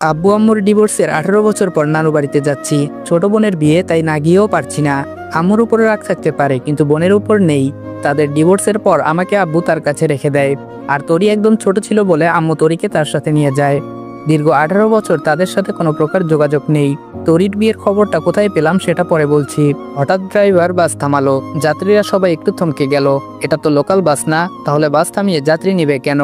আব্বু আম্মুর ডিভোর্সের আঠারো বছর পর নানু বাড়িতে যাচ্ছি। ছোট বোনের বিয়ে, তাই না গিয়েও পারছি না। আম্মুর উপরে রাগ থাকতে পারে, কিন্তু বোনের উপর নেই। তাদের ডিভোর্সের পর আমাকে আব্বু তার কাছে রেখে দেয়। আর তরি একদম ছোট ছিল বলে আম্মু তরিকে তার সাথে নিয়ে যায়। দীর্ঘ আঠারো বছর তাদের সাথে কোনো প্রকার যোগাযোগ নেই। তরির বিয়ের খবরটা কোথায় পেলাম সেটা পরে বলছি। হঠাৎ ড্রাইভার বাস থামালো। যাত্রীরা সবাই একটু থমকে গেল। এটা তো লোকাল বাস না, তাহলে বাস থামিয়ে যাত্রী নিবে কেন?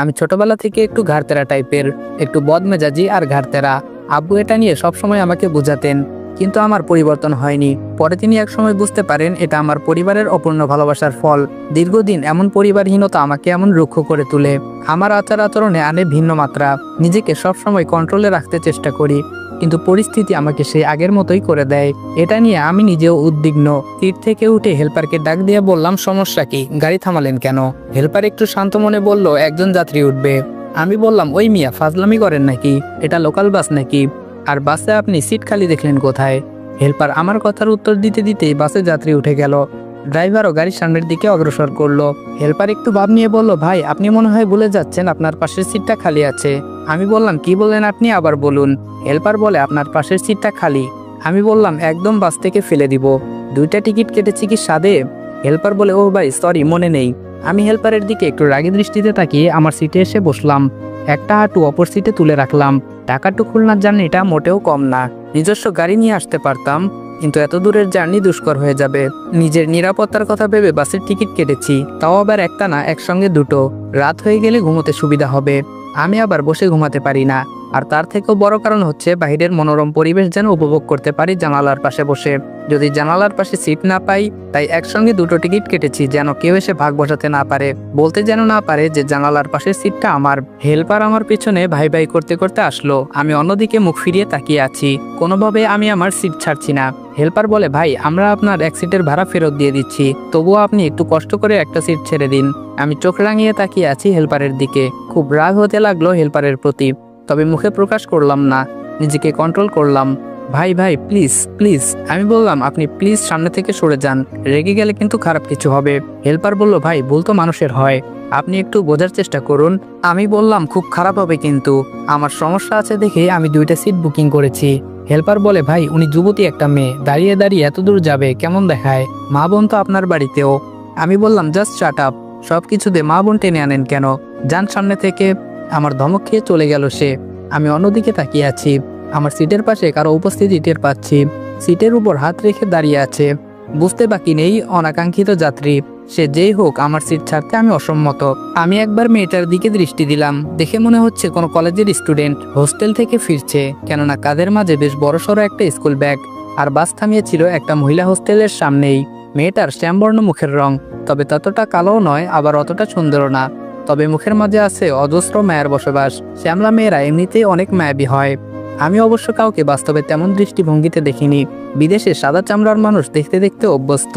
আমি ছোটবেলা থেকে একটু ঘাড়তেরা টাইপের, একটু বদমেজাজি আর ঘাড়তেরা। আব্বু এটা নিয়ে সবসময় আমাকে বুঝাতেন, কিন্তু আমার পরিবর্তন হয়নি। পরে তিনি একসময় বুঝতে পারেন, এটা আমার পরিবারের অপূর্ণ ভালোবাসার ফল। দীর্ঘদিন এমন পরিবারহীনতা আমাকে এমন রুক্ষ করে তোলে। আমার আচার আচরণে আনে ভিন্ন মাত্রা। নিজেকে সবসময় কন্ট্রোলে রাখতে চেষ্টা করি। কিন্তু পরিস্থিতি আমাকে সেই আগের মতোই করে দেয়। এটা নিয়ে আমি নিজেও উদ্বিগ্ন। সিট থেকে উঠে হেল্পারকে ডাক দিয়ে বললাম, সমস্যা কি? গাড়ি থামালেন কেন? হেল্পার একটু শান্ত মনে বলল, একজন যাত্রী উঠবে। আমি বললাম, ওই মিয়া ফাজলামি করেন নাকি? এটা লোকাল বাস নাকি? আর বাসে আপনি সিট খালি দেখলেন কোথায়? হেল্পার আমার কথার উত্তর দিতে দিতেই বাসে যাত্রী উঠে গেল। ড্রাইভারও গাড়ির সামনের দিকে অগ্রসর করল। হেল্পার একটু ভাব নিয়ে বলল, ভাই, আপনি মনে হয় ভুলে যাচ্ছেন, আপনার পাশের সিটটা খালি আছে। আমি বললাম, কি বললেন আপনি? আবার বলুন, হেল্পার বলে আপনার পাশের সিটটা খালি। আমি বললাম, একদম বাস থেকে ফেলে দিব। দুইটা টিকিট কেটেছি কি সাদে? হেল্পার বলে ও ভাই সরি মনে নেই। আমি হেল্পারের দিকে একটু রাগি দৃষ্টিতে তাকিয়ে আমার সিটে এসে বসলাম। একটা হাঁটু অপর সিটে তুলে রাখলাম। ঢাকা টু খুলনার জার্নিটা মোটেও কম না। নিজস্ব গাড়ি নিয়ে আসতে পারতাম, কিন্তু এত দূরের জার্নি দুষ্কর হয়ে যাবে। নিজের নিরাপত্তার কথা ভেবে বাসের টিকিট কেটেছি, তাও আবার একটা না একসঙ্গে দুটো। রাত হয়ে গেলে ঘুমোতে সুবিধা হবে। আমি আবার বসে ঘুমাতে পারি না। আর তার থেকেও বড় কারণ হচ্ছে বাইরের মনোরম পরিবেশ যেন উপভোগ করতে পারি জানালার পাশে বসে। যদি জানালার পাশে সিট না পাই, তাই একসঙ্গে দুটো টিকিট কেটেছি যেন কেউ এসে ভাগ বসাতে না পারে। বলতে যেন না পারে যে জানালার পাশের সিটটা আমার। হেল্পার আমার পিছনে ভাই ভাই করতে করতে আসলো। আমি অন্যদিকে মুখ ফিরিয়ে তাকিয়ে আছি। কোনোভাবে আমি আমার সিট ছাড়ছি না। হেল্পার বলে, ভাই, আমরা আপনার এক সিটের ভাড়া ফেরত দিয়ে দিচ্ছি। তবুও আপনি একটু কষ্ট করে একটা সিট ছেড়ে দিন। আমি চোখ রাঙিয়ে তাকিয়ে আছি হেল্পারের দিকে। খুব রাগ হতে লাগল হেল্পারের প্রতি। তবে মুখে প্রকাশ করলাম না, নিজেকে কন্ট্রোল করলাম। ভাই ভাই প্লিজ প্লিজ আমি বললাম, আপনি প্লিজ সামনে থেকে সরে যান, রেগে গেলে কিন্তু খারাপ কিছু হবে। হেল্পার বলল, ভাই, ভুল তো মানুষের হয়। আপনি একটু বোঝার চেষ্টা করুন। আমি বললাম, খুব খারাপ হবে কিন্তু। আমার সমস্যা আছে দেখে আমি দুইটা সিট বুকিং করেছি। হেল্পার বলে, ভাই, উনি যুবতী একটা মেয়ে। দাঁড়িয়ে দাঁড়িয়ে এত দূর যাবে, কেমন দেখায়? মা বোন তো আপনার বাড়িতেও। আমি বললাম জাস্ট শাট আপ সব কিছুতে মা বোন টেনে আনেন কেন? যান সামনে থেকে। আমার ধমক খেয়ে চলে গেল সে। আমি অন্যদিকে তাকিয়ে আছি। আমার সিটের পাশে কারও উপস্থিতি টের পাচ্ছি। সিটের উপর হাত রেখে দাঁড়িয়ে আছে। বুঝতে বাকি নেই অনাকাঙ্ক্ষিত যাত্রী। সে যেই হোক, আমার সিট ছাড়তে আমি অসম্মত। আমি একবার মেয়েটার দিকে দৃষ্টি দিলাম। দেখে মনে হচ্ছে কোনো কলেজের স্টুডেন্ট হোস্টেল থেকে ফিরছে, কেননা কাদের মাঝে বেশ বড়সড় একটা স্কুল ব্যাগ আর বাস থামিয়েছিল একটা মহিলা হোস্টেলের সামনেই। মেয়েটার শ্যামবর্ণ মুখের রং, তবে ততটা কালোও নয়, আবার অতটা সুন্দরও না। তবে মুখের মাঝে আছে অজস্র মায়ের বসবাস। শ্যামলা মেয়েরা এমনিতেই অনেক মায়াবী হয়। আমি অবশ্য কাউকে বাস্তবে তেমন দৃষ্টিভঙ্গিতে দেখিনি। বিদেশে সাদা চামড়ার মানুষ দেখতে দেখতে অভ্যস্ত।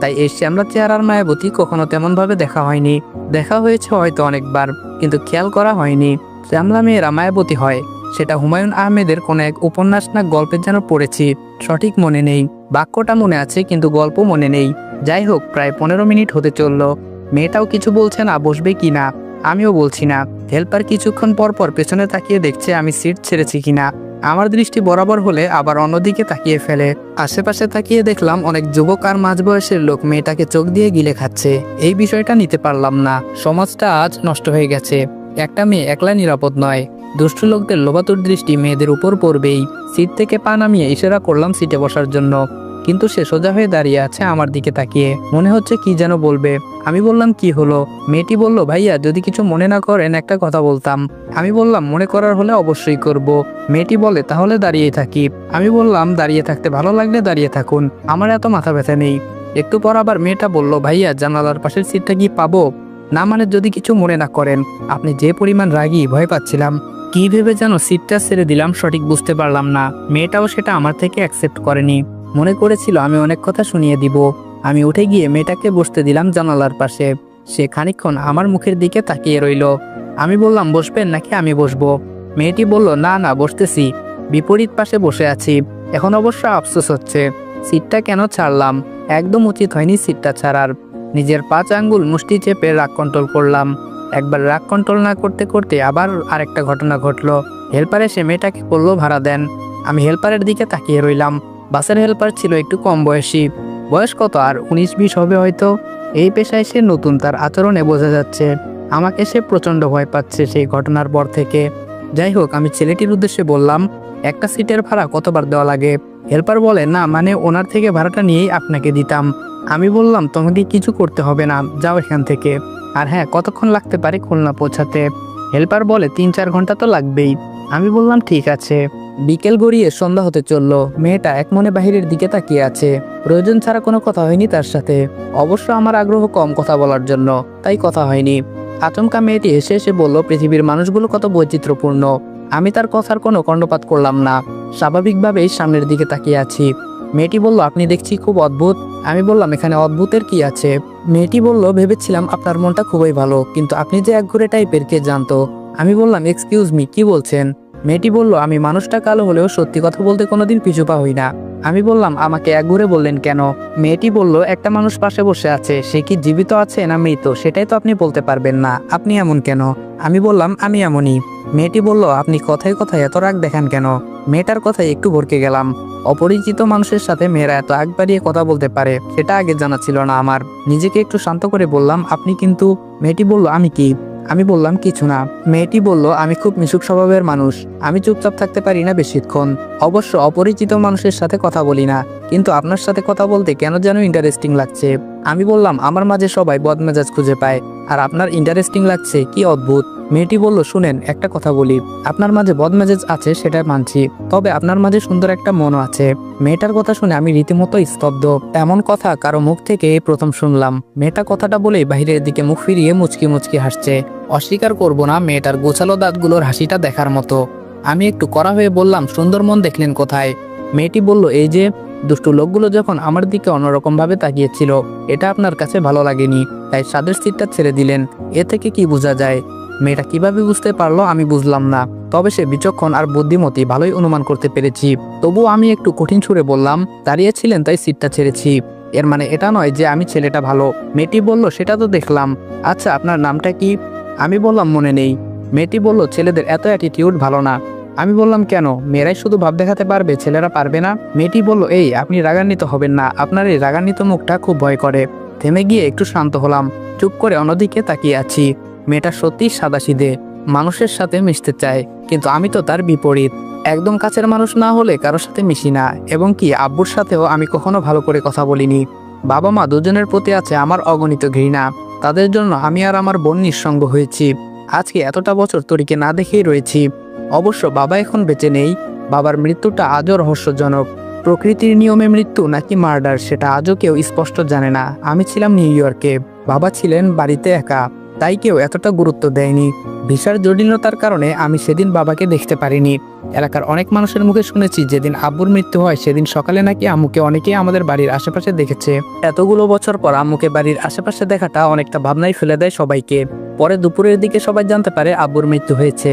তাই এই শ্যামলা চেহারার মায়াবতী কখনো তেমনভাবে দেখা হয়নি। দেখা হয়েছে হয়তো অনেকবার, কিন্তু খেয়াল করা হয়নি। শ্যামলা মেয়েরা মায়াবতী হয়। সেটা হুমায়ুন আহমেদের কোনো এক উপন্যাস না গল্পের যেন পড়েছি, সঠিক মনে নেই। বাক্যটা মনে আছে, কিন্তু গল্প মনে নেই। যাই হোক, প্রায় পনেরো মিনিট হতে চলল। মেয়েটাও কিছু বলছে না, বসবে কি না? আমিও বলছি না। হেল্পার কিছুক্ষণ পর পর পেছনে তাকিয়ে দেখছে আমি সিট ছেড়েছি কিনা আমার দৃষ্টি বরাবর হলে আবার অন্যদিকে তাকিয়ে ফেলে। আশেপাশে তাকিয়ে দেখলাম অনেক যুবক আর মাঝবয়সের লোক মেয়েটাকে চোখ দিয়ে গিলে খাচ্ছে। এই বিষয়টা নিতে পারলাম না। সমাজটা আজ নষ্ট হয়ে গেছে। একটা মেয়ে একলা নিরাপদ নয়। দুষ্টু লোকদের লোভাতুর দৃষ্টি মেয়েদের উপর পড়বেই। সিট থেকে পা নামিয়ে ইশারা করলাম সিটে বসার জন্য। কিন্তু সে সোজা হয়ে দাঁড়িয়ে আছে আমার দিকে তাকিয়ে। মনে হচ্ছে কি যেন বলবে। আমি বললাম, কি হলো? মেয়েটি বলল, ভাইয়া, যদি কিছু মনে না করেন, একটা কথা বলতাম। আমি বললাম, মনে করার হলে অবশ্যই করব। মেয়েটি বলে, তাহলে দাঁড়িয়ে থাকি। আমি বললাম, দাঁড়িয়ে থাকতে ভালো লাগলে দাঁড়িয়ে থাকুন, আমার এত মাথা ব্যথা নেই। একটু পর আবার মেয়েটা বলল, ভাইয়া, জানালার পাশের সিটটা কি পাবো? না মানে যদি কিছু মনে না করেন, আপনি যে পরিমাণ রাগি, ভয় পাচ্ছিলাম। কি ভেবে যেন সিটটা ছেড়ে দিলাম, সঠিক বুঝতে পারলাম না। মেয়েটাও সেটা আমার থেকে অ্যাকসেপ্ট করেনি। মনে করেছিল, আমি অনেক কথা শুনিয়ে দিব। আমি উঠে গিয়ে মেয়েটাকে বসতে দিলাম জানালার পাশে। সে খানিকক্ষণ আমার মুখের দিকে তাকিয়ে রইল। আমি বললাম, বসবেন নাকি আমি বসবো? মেয়েটি বলল, না না, বসতেছি। বিপরীত পাশে বসে আছি। এখন অবশ্য আফসোস হচ্ছে। সিটটা কেন ছাড়লাম? একদম উচিত হয়নি সিটটা ছাড়ার। নিজের পাঁচ আঙ্গুল মুষ্টি চেপে রাগ কন্ট্রোল করলাম। একবার রাগ কন্ট্রোল না করতে করতে আবার আরেকটা ঘটনা ঘটলো। হেল্পার সে মেয়েটাকে বলল, ভাড়া দেন। আমি হেল্পারের দিকে তাকিয়ে রইলাম। বাসের হেল্পার ছিল একটু কম বয়সী। বয়স কত? আর উনিশ, বিশ হবে হয়তো। এই পেশায় সে নতুন, তার আচরণে বোঝা যাচ্ছে। আমাকে সে প্রচণ্ড ভয় পাচ্ছে সেই ঘটনার পর থেকে। যাই হোক, আমি ছেলেটির উদ্দেশ্যে বললাম, একটা সিটের ভাড়া কতবার দেওয়া লাগে? হেল্পার বলে, না মানে ওনার থেকে ভাড়াটা নিয়েই আপনাকে দিতাম। আমি বললাম, তোমাকে কিছু করতে হবে না, যাও এখান থেকে। আর হ্যাঁ কতক্ষণ লাগতে পারে খুলনা পৌঁছাতে? হেল্পার বলে, তিন, চার ঘণ্টা তো লাগবেই। আমি বললাম, ঠিক আছে। বিকেল গড়িয়ে সন্ধ্যা হতে চলল। মেয়েটা এক মনে বাহিরের দিকে তাকিয়ে আছে। প্রয়োজন ছাড়া কোনো কথা হয়নি তার সাথে। অবশ্য আমার আগ্রহ কম কথা বলার জন্য, তাই কথা হয়নি। আচমকা মেয়েটি এসে এসে বলল, পৃথিবীর মানুষগুলো কত বৈচিত্র্যপূর্ণ। আমি তার কথার কোনো কর্ণপাত করলাম না। স্বাভাবিকভাবেই সামনের দিকে তাকিয়ে আছি। মেয়েটি বলল, আপনি দেখছি খুব অদ্ভুত। আমি বললাম, এখানে অদ্ভুতের কি আছে? মেয়েটি বলল, ভেবেছিলাম আপনার মনটা খুবই ভালো, কিন্তু আপনি যে এক ঘুরে টাইপের কে জানতো? আমি বললাম এক্সকিউজ মি কি বলছেন? মেয়েটি বলল, আমি মানুষটা কালো হলেও সত্যি কথা বলতে কোনোদিন পিছু পা হই না। আমি বললাম, আমাকে এক ঘুরে বললেন কেন? মেয়েটি বলল, একটা মানুষ পাশে বসে আছে, সে কি জীবিত আছে না মৃত, সেটাই তো আপনি বলতে পারবেন না, আপনি এমন কেন? আমি বললাম, আমি এমনই। মেয়েটি বলল, আপনি কথায় কথায় এত রাগ দেখান কেন? মেয়েটার কথায় একটু ভরকে গেলাম। অপরিচিত মানুষের সাথে মেয়েরা এত আগ বাড়িয়ে কথা বলতে পারে, সেটা আগে জানা ছিল না আমার। নিজেকে একটু শান্ত করে বললাম, আপনি কিন্তু, মেয়েটি বলল, আমি কি? আমি বললাম, কিছু না। মেয়েটি বলল, আমি খুব মিশুক স্বভাবের মানুষ। আমি চুপচাপ থাকতে পারি না বেশিক্ষণ। অবশ্য অপরিচিত মানুষের সাথে কথা বলি না। কিন্তু আপনার সাথে কথা বলতে কেন যেন ইন্টারেস্টিং লাগছে? আমি বললাম, আমার মাঝে সবাই বদমেজাজ খুঁজে পায়। আর আপনার ইন্টারেস্টিং লাগছে? কি অদ্ভুত! মেয়েটি বলল, শুনেন, একটা কথা বলি। আপনার মাঝে বদমেজাজ আছে, সেটা মানছি। তবে আপনার মাঝে সুন্দর একটা মনও আছে। মেয়েটার কথা শুনে আমি রীতিমতো স্তব্ধ। এমন কথা কারও মুখ থেকে প্রথম শুনলাম। মেয়েটা কথাটা বলেই বাইরের দিকে মুখ ফিরিয়ে মুচকি মুচকি হাসছে। অস্বীকার করব না মেয়েটার গোছালো দাঁতগুলোর হাসিটা দেখার মতো। আমি একটু কড়া হয়ে বললাম, সুন্দর মন দেখলেন কোথায়? মেয়েটি বলল, এই যে, দুষ্টু লোকগুলো যখন আমার দিকে অন্যরকম ভাবে তাকিয়েছিল, এটা আপনার কাছে ভালো লাগেনি, তাই সাদের সিটটা ছেড়ে দিলেন। এ থেকে কি বোঝা যায়? মেয়েটা কীভাবে বুঝতে পারল আমি বুঝলাম না। তবে সে বিচক্ষণ আর বুদ্ধিমতী ভালোই অনুমান করতে পেরেছি। তবুও আমি একটু কঠিন সুরে বললাম দাঁড়িয়েছিলেন তাই সিটটা ছেড়েছি। এর মানে এটা নয় যে আমি ছেলেটা ভালো। মেয়েটি বলল, সেটা তো দেখলাম। আচ্ছা আপনার নামটা কি? আমি বললাম, মনে নেই। মেয়েটি বলল, ছেলেদের এত অ্যাটিটিউড ভালো না। আমি বললাম, কেন? মেয়েরাই শুধু ভাব দেখাতে পারবে, ছেলেরা পারবে না? মেয়েটি বলল, এই, আপনি রাগান্বিত হবেন না। আপনার এই রাগান্বিত মুখটা খুব ভয় করে। থেমে গিয়ে একটু শান্ত হলাম। চুপ করে অন্যদিকে তাকিয়ে আছি। মেয়েটা সত্যিই সাদাসিধে, মানুষের সাথে মিশতে চায়, কিন্তু আমি তো তার বিপরীত। একদম কাছের মানুষ না হলে কারোর সাথে মিশি না, এবং কি আব্বুর সাথেও আমি কখনো ভালো করে কথা বলিনি। বাবা মা দুজনের প্রতি আছে আমার অগণিত ঘৃণা, তাদের জন্য আমি আর আমার বোন নিঃসঙ্গ হয়েছি। আজকে এতটা বছর তরিকে না দেখেই রয়েছি। অবশ্য বাবা এখন বেঁচে নেই, বাবার মৃত্যুটা আজও রহস্যজনক। প্রকৃতির নিয়মে মৃত্যু নাকি মার্ডার সেটা আজও কেউ স্পষ্ট জানে না। আমি ছিলাম নিউ ইয়র্কে, বাবা ছিলেন বাড়িতে একা। তাই কেউ এতটা গুরুত্ব দেয়নি। ভিসার জটিলতার কারণে আমি সেদিন বাবাকে দেখতে পারিনি। এলাকার অনেক মানুষের মুখে শুনেছি যেদিন আব্বুর মৃত্যু হয় সেদিন সকালে নাকি আম্মুকে অনেকেই আমাদের বাড়ির আশেপাশে দেখেছে। এতগুলো বছর পর আম্মুকে বাড়ির আশেপাশে দেখাটা অনেকটা ভাবনাই ফেলে দেয় সবাইকে। পরে দুপুরের দিকে সবাই জানতে পারে আব্বুর মৃত্যু হয়েছে।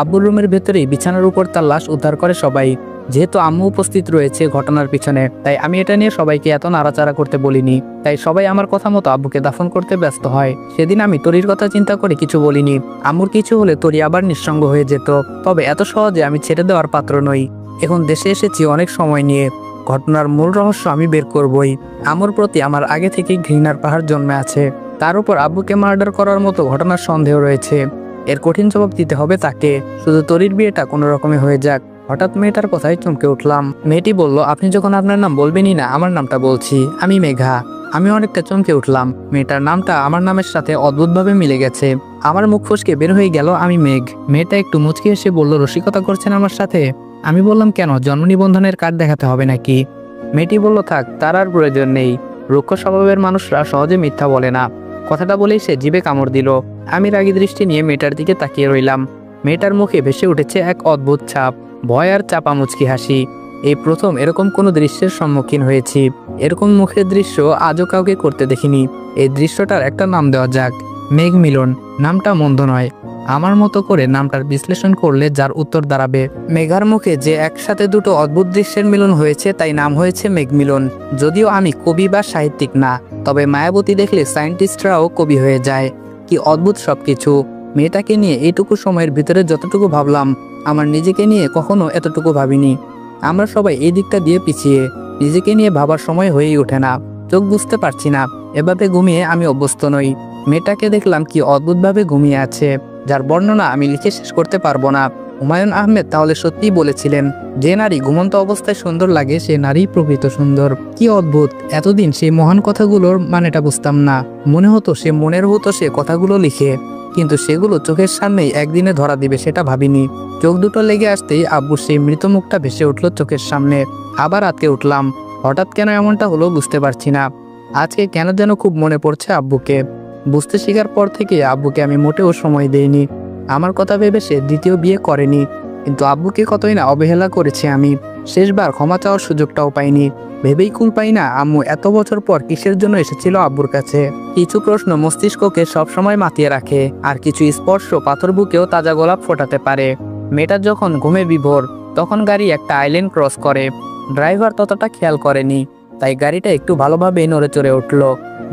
আব্বুর রুমের ভেতরেই বিছানার উপর তার লাশ উদ্ধার করে সবাই। যেহেতু আম্মু উপস্থিত রয়েছে ঘটনার পিছনে, তাই আমি এটা নিয়ে সবাইকে এত নাড়াচাড়া করতে বলিনি। তাই সবাই আমার কথা মতো আব্বুকে দাফন করতে ব্যস্ত হয়। সেদিন আমি তরির কথা চিন্তা করে কিছু বলিনি। আম্মুর কিছু হলে তরি আবার নিঃসঙ্গ হয়ে যেত। তবে এত সহজে আমি ছেড়ে দেওয়ার পাত্র নই। এখন দেশে এসেছি অনেক সময় নিয়ে। ঘটনার মূল রহস্য আমি বের করবই। আম্মুর প্রতি আমার আগে থেকেই ঘৃণার পাহাড় জন্মে আছে। তার উপর আব্বুকে মার্ডার করার মতো ঘটনার সন্দেহ রয়েছে। এর কঠিন জবাব দিতে হবে তাকে। শুধু তরির বিয়েটা কোনো রকমে হয়ে যাক। হঠাৎ মেয়েটার কথায় চমকে উঠলাম। মেয়েটি বলল, আপনি যখন আপনার নাম বলবেনই না, আমার নামটা বলছি। আমি মেঘা। আমি অনেকটা চমকে উঠলাম। মেয়েটার নামটা আমার নামের সাথে অদ্ভুতভাবে মিলে গেছে। আমার মুখ ফসকে বের হয়ে গেল, আমি মেঘ। মেয়েটা একটু মুচকি এসে বলল, রসিকতা করছেন আমার সাথে? আমি বললাম, কেন? জন্ম নিবন্ধনের কার্ড দেখাতে হবে নাকি? মেয়েটি বলল, থাক, তার আর প্রয়োজন নেই। রুক্ষ স্বভাবের মানুষরা সহজে মিথ্যা বলে না। কথাটা বলেই সে জিভে কামড় দিল। আমি রাগী দৃষ্টি নিয়ে মেয়েটার দিকে তাকিয়ে রইলাম। মেয়েটার মুখে ভেসে উঠেছে এক অদ্ভুত ছাপ। ভয় আর চাপা মুচকি হাসি। এই প্রথম এরকম কোনো দৃশ্যের সম্মুখীন হয়েছি। এরকম মুখের দৃশ্য আজও কাউকে করতে দেখিনি। এই দৃশ্যটার একটা নাম দেওয়া যাক, মেঘ মিলন। নামটা মন্দ নয়। আমার মতো করে নামটার বিশ্লেষণ করলে যার উত্তর দাঁড়াবে। মেঘার মুখে যে একসাথে দুটো অদ্ভুত দৃশ্যের মিলন হয়েছে, তাই নাম হয়েছে মেঘ মিলন। যদিও আমি কবি বা সাহিত্যিক না, তবে মায়াবতী দেখলে সায়েন্টিস্টরাও কবি হয়ে যায়। কি অদ্ভুত সবকিছু। মেয়েটাকে নিয়ে এইটুকু সময়ের ভিতরে যতটুকু ভাবলাম আমার নিজেকে নিয়ে কখনো এতটুকু ভাবিনি। আমরা সবাই এই দিকটা দিয়ে পিছিয়ে। নিজেকে নিয়ে ভাবার সময় হয়েই ওঠে না। চোখ বুঝতে পারছি না। এভাবে ঘুমিয়ে আমি অভ্যস্ত নই। মেয়েটাকে দেখলাম কি অদ্ভুতভাবে ঘুমিয়ে আছে। যার বর্ণনা আমি লিখে শেষ করতে পারব না। হুমায়ুন আহমেদ তাহলে সত্যিই বলেছিলেন যে নারী ঘুমন্ত অবস্থায় সুন্দর লাগে, সে নারী প্রকৃত সুন্দর। কি অদ্ভুত! এতদিন সেই মহান কথাগুলোর মানেটা বুঝতাম না। মনে হতো সে মনের হতো সে কথাগুলো লিখে, কিন্তু সেগুলো চোখের সামনেই একদিনে ধরা দিবে সেটা ভাবিনি। চোখ দুটো লেগে আসতেই আব্বুর সেই মৃত মুখটা ভেসে উঠল চোখের সামনে। আবার আটকে উঠলাম। হঠাৎ কেন এমনটা হলো বুঝতে পারছি না। আজকে কেন যেন খুব মনে পড়ছে আব্বুকে। বুঝতে শেখার পর থেকে আব্বুকে আমি মোটেও সময় দেইনি। আমার কথা ভেবে সে দ্বিতীয় বিয়ে করেনি। কিন্তু আব্বুকে কতই না অবহেলা করেছি আমি। শেষবার ক্ষমা চাওয়ার সুযোগটাও পাইনি। ভেবেই কুল পাই না আম্মু এত বছর পর কিসের জন্য এসেছিল আব্বুর কাছে? কিছু প্রশ্ন মস্তিষ্ককে সবসময় মাতিয়ে রাখে, আর কিছু স্পর্শ পাথর বুকেও তাজা গোলাপ ফোটাতে পারে। মেয়েটা যখন ঘুমে বিভোর, তখন গাড়ি একটা আইল্যান্ড ক্রস করে। ড্রাইভার ততটা খেয়াল করেনি, তাই গাড়িটা একটু ভালোভাবেই নড়ে চড়ে উঠল।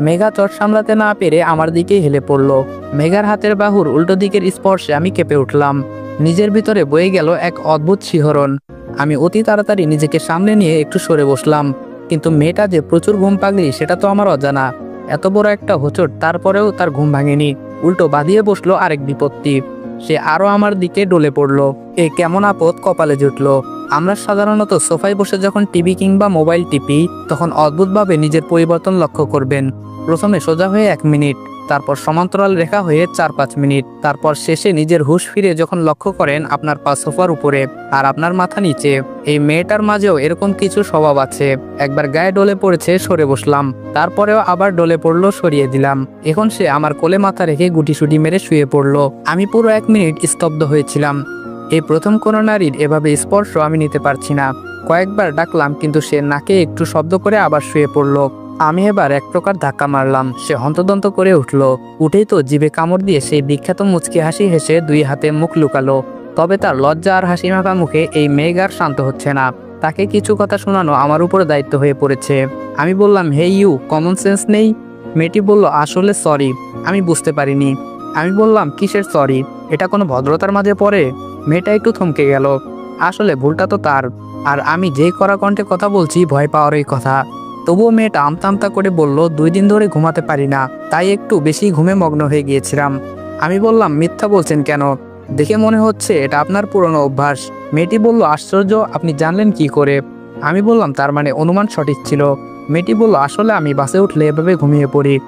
মেঘা চট সামলাতে না পেরে আমার দিকেই হেলে পড়ল। মেঘার হাতের বাহুর উল্টো দিকের স্পর্শে আমি কেঁপে উঠলাম। নিজের ভিতরে বয়ে গেল এক অদ্ভুত শিহরণ। আমি অতি তাড়াতাড়ি নিজেকে সামনে নিয়ে একটু সরে বসলাম। কিন্তু মেয়েটা যে প্রচুর ঘুম পাগলি, সেটা তো আমার অজানা। এত বড় একটা হোঁচট, তারপরেও তার ঘুম ভাঙেনি। উল্টো বাঁধিয়ে বসল আরেক বিপত্তি। সে আরও আমার দিকে ডলে পড়ল। এ কেমন আপদ, কপালে জুটলো। আমরা সাধারণত সোফায় বসে যখন টিভি কিংবা মোবাইল টিপি, তখন অদ্ভুতভাবে নিজের পরিবর্তন লক্ষ্য করবেন। প্রথমে সোজা হয়ে এক মিনিট, তারপর সমান্তরাল রেখা হয়ে চার পাঁচ মিনিট, তারপর শেষে নিজের হুশ ফিরে যখন লক্ষ্য করেন আপনার পা সোফার উপরে আর আপনার মাথা নিচে। এই মেয়েটার মাঝেও এরকম কিছু স্বভাব আছে। একবার গায়ে ডলে পড়েছে, সরে বসলাম। তারপরেও আবার ডলে পড়ল, সরিয়ে দিলাম। এখন সে আমার কোলে মাথা রেখে গুটি গুটিসুটি মেরে শুয়ে পড়ল। আমি পুরো এক মিনিট স্তব্ধ হয়েছিলাম। এই প্রথম কোনো নারীর এভাবে স্পর্শ আমি নিতে পারছি না। কয়েকবার ডাকলাম, কিন্তু সে নাকে একটু শব্দ করে আবার শুয়ে পড়ল। আমি এবার এক প্রকার ধাক্কা মারলাম। সে হন্তদন্ত করে উঠল। উঠেই তো জিভে কামড় দিয়ে সেই বিখ্যাত মুচকি হাসি হেসে দুই হাতে মুখ লুকালো। তবে তার লজ্জা আর হাসি মাখা মুখে এই মেঘ আর শান্ত হচ্ছে না। তাকে কিছু কথা শোনানো আমার উপরে দায়িত্ব হয়ে পড়েছে। আমি বললাম, হে ইউ কমন সেন্স নেই? মেয়েটি বলল, আসলে সরি আমি বুঝতে পারিনি। আমি বললাম, কিসের সরি এটা কোনো ভদ্রতার মাঝে পড়ে? মেয়েটা একটু থমকে গেল। আসলে ভুলটা তো তার। আর আমি যে কড়া কণ্ঠে কথা বলছি, ভয় পাওয়ারই কথা। তবুও মেয়েটা আমতা আমতা করে বলল, দুই দিন ধরে ঘুমাতে পারি না। তাই একটু বেশি ঘুমে মগ্ন হয়ে গিয়েছিলাম। আমি বললাম, মিথ্যা বলছেন কেন? দেখে মনে হচ্ছে এটা আপনার পুরনো অভ্যাস। মেয়েটি বলল, আশ্চর্য, আপনি জানলেন কি করে? আমি বললাম, তার মানে অনুমান সঠিক ছিল। মেয়েটি বলল, আসলে আমি বাসে উঠলে এভাবে ঘুমিয়ে পড়ি।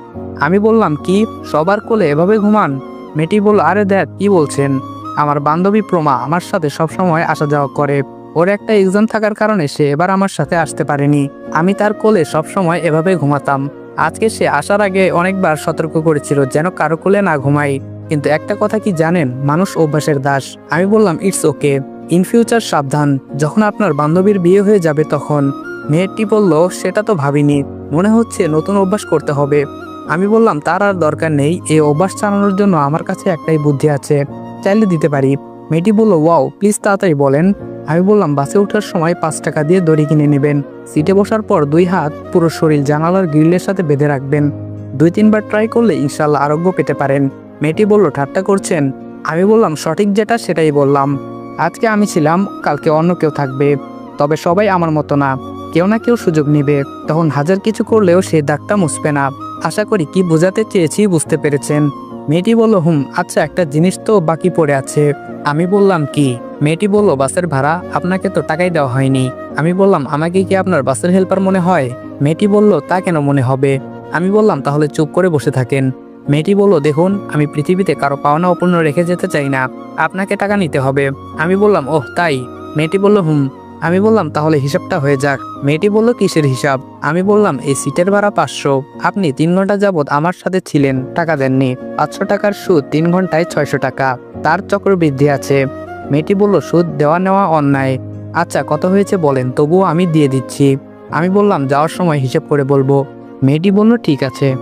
আমি বললাম, কি? সবার কোলে এভাবে ঘুমান? মেয়েটি বলল, আরে দেখ, কি বলছেন? আমার বান্ধবী প্রমা আমার সাথে সবসময় আসা যাওয়া করে। ওর একটা এক্সাম থাকার কারণে সে এবার আমার সাথে আসতে পারেনি। আমি তার কোলে সবসময় এভাবে ঘুমাতাম। আজকে সে আসার আগে অনেকবার সতর্ক করেছিল যেন কারও কোলে না ঘুমাই কিন্তু একটা কথা কি জানেন? মানুষ অভ্যাসের দাস। আমি বললাম ইটস ওকে ইন ফিউচার সাবধান। যখন আপনার বান্ধবীর বিয়ে হয়ে যাবে তখন। মেয়েটি বলল, সেটা তো ভাবিনি। মনে হচ্ছে নতুন অভ্যাস করতে হবে। আমি বললাম, তার আর দরকার নেই। এই অভ্যাস চালানোর জন্য আমার কাছে একটাই বুদ্ধি আছে। চাইলে দিতে পারি। মেয়েটি বলল, ওয়াও, প্লিজ তাড়াতাড়ি বলেন। আমি বললাম, বাসে ওঠার সময় পাঁচ টাকা দিয়ে দড়ি কিনে নেবেন। সিটে বসার পর দুই হাত পুরো শরীর জানালার গ্রিলের সাথে বেঁধে রাখবেন। দুই তিনবার ট্রাই করলে ইনশাল্লাহ আরোগ্য পেতে পারেন। মেয়েটি বলল, ঠাট্টা করছেন? আমি বললাম, সঠিক যেটা সেটাই বললাম। আজকে আমি ছিলাম, কালকে অন্য কেউ থাকবে। তবে সবাই আমার মতো না। কেউ না কেউ সুযোগ নেবে। তখন হাজার কিছু করলেও সে দাগটা মুছবে না। আশা করি কি বোঝাতে চেয়েছি বুঝতে পেরেছেন। মেয়েটি বলল, হুম আচ্ছা একটা জিনিস তো বাকি পড়ে আছে। আমি বললাম, কি? মেয়েটি বলল, বাসের ভাড়া আপনাকে তো টাকাই দেওয়া হয়নি। আমি বললাম, আমাকে কি আপনার বাসের হেল্পার মনে হয়? মেয়েটি বলল, তা কেন মনে হবে? আমি বললাম, তাহলে চুপ করে বসে থাকেন। মেয়েটি বলল, দেখুন, আমি পৃথিবীতে কারও পাওনা অপূর্ণ রেখে যেতে চাই না। আপনাকে টাকা নিতে হবে। আমি বললাম, ওহ, তাই? মেয়েটি বলল, হুম। আমি বললাম, তাহলে হিসাবটা হয়ে যাক। মেয়েটি বলল, কিসের হিসাব? আমি বললাম, এই সিটের ভাড়া পাঁচশো। আপনি তিন ঘণ্টা যাবৎ আমার সাথে ছিলেন, টাকা দেননি। পাঁচশো টাকার সুদ তিন ঘন্টায় ছয়শো টাকা। তার চক্রবৃদ্ধি আছে। মেয়েটি বলল, সুদ দেওয়া নেওয়া অন্যায়। আচ্ছা কত হয়েছে বলেন? তবুও আমি দিয়ে দিচ্ছি। আমি বললাম, যাওয়ার সময় হিসেব করে বলব। মেয়েটি বলল, ঠিক আছে।